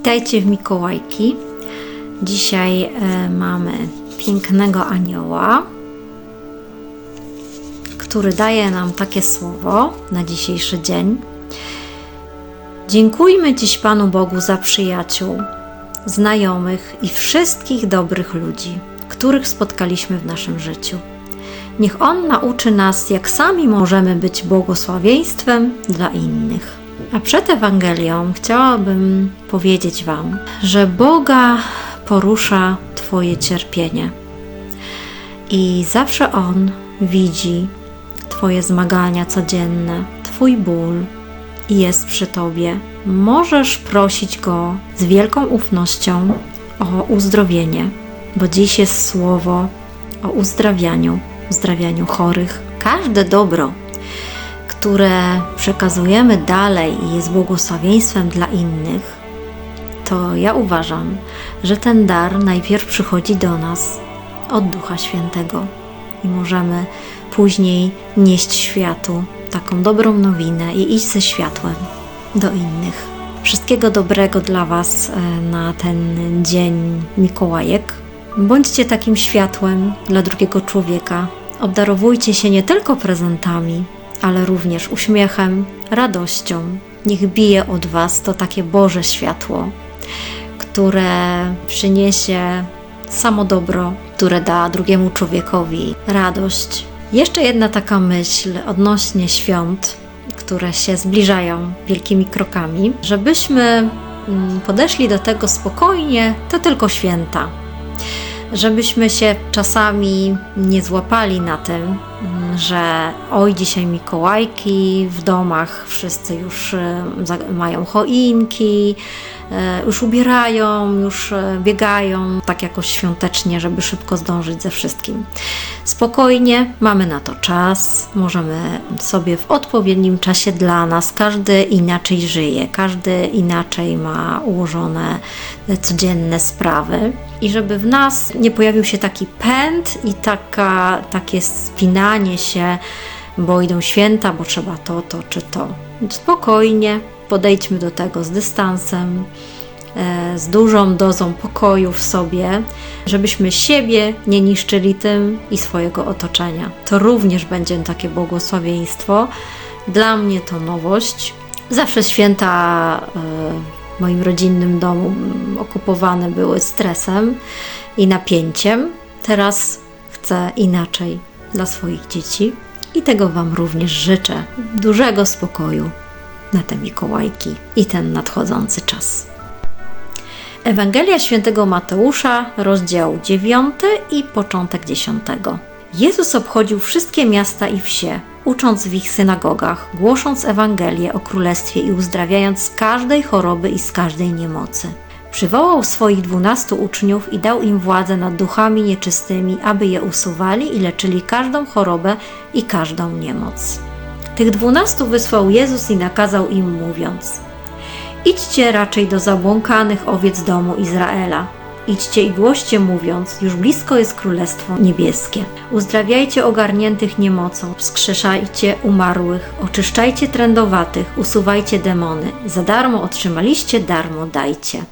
Witajcie w Mikołajki. Dzisiaj e, mamy pięknego anioła, który daje nam takie słowo na dzisiejszy dzień. Dziękujmy dziś Panu Bogu za przyjaciół, znajomych i wszystkich dobrych ludzi, których spotkaliśmy w naszym życiu. Niech On nauczy nas, jak sami możemy być błogosławieństwem dla innych. A przed Ewangelią chciałabym powiedzieć Wam, że Boga porusza Twoje cierpienie i zawsze On widzi Twoje zmagania codzienne, Twój ból i jest przy Tobie. Możesz prosić Go z wielką ufnością o uzdrowienie, bo dziś jest słowo o uzdrawianiu, uzdrawianiu chorych. Każde dobro, które przekazujemy dalej i jest błogosławieństwem dla innych, to ja uważam, że ten dar najpierw przychodzi do nas od Ducha Świętego i możemy później nieść światu taką dobrą nowinę i iść ze światłem do innych. Wszystkiego dobrego dla Was e, na ten dzień Mikołajek. Bądźcie takim światłem dla drugiego człowieka. Obdarowujcie się nie tylko prezentami, ale również uśmiechem, radością. Niech bije od Was to takie Boże światło, które przyniesie samo dobro, które da drugiemu człowiekowi radość. Jeszcze jedna taka myśl odnośnie świąt, które się zbliżają wielkimi krokami, żebyśmy mm, podeszli do tego spokojnie, to tylko święta. Żebyśmy się czasami nie złapali na tym, że oj, dzisiaj Mikołajki, w domach wszyscy już e, mają choinki, e, już ubierają, już e, biegają tak jakoś świątecznie, żeby szybko zdążyć ze wszystkim. Spokojnie, mamy na to czas, możemy sobie w odpowiednim czasie dla nas, każdy inaczej żyje, każdy inaczej ma ułożone codzienne sprawy i żeby w nas nie pojawił się taki pęd i taka, takie spinanie się, bo idą święta, bo trzeba to, to czy to. Spokojnie podejdźmy do tego z dystansem, e, z dużą dozą pokoju w sobie, żebyśmy siebie nie niszczyli tym i swojego otoczenia. To również będzie takie błogosławieństwo. Dla mnie to nowość. Zawsze święta e, w moim rodzinnym domu okupowane były stresem i napięciem. Teraz chcę inaczej dla swoich dzieci i tego Wam również życzę. Dużego spokoju na te Mikołajki i ten nadchodzący czas. Ewangelia Świętego Mateusza, rozdział 9 i początek 10. Jezus obchodził wszystkie miasta i wsie, ucząc w ich synagogach, głosząc Ewangelię o Królestwie i uzdrawiając z każdej choroby i z każdej niemocy. Przywołał swoich dwunastu uczniów i dał im władzę nad duchami nieczystymi, aby je usuwali i leczyli każdą chorobę i każdą niemoc. Tych dwunastu wysłał Jezus i nakazał im, mówiąc: Idźcie raczej do zabłąkanych owiec domu Izraela. Idźcie i głoście mówiąc, już blisko jest Królestwo Niebieskie. Uzdrawiajcie ogarniętych niemocą, wskrzeszajcie umarłych, oczyszczajcie trędowatych, usuwajcie demony. Za darmo otrzymaliście, darmo dajcie.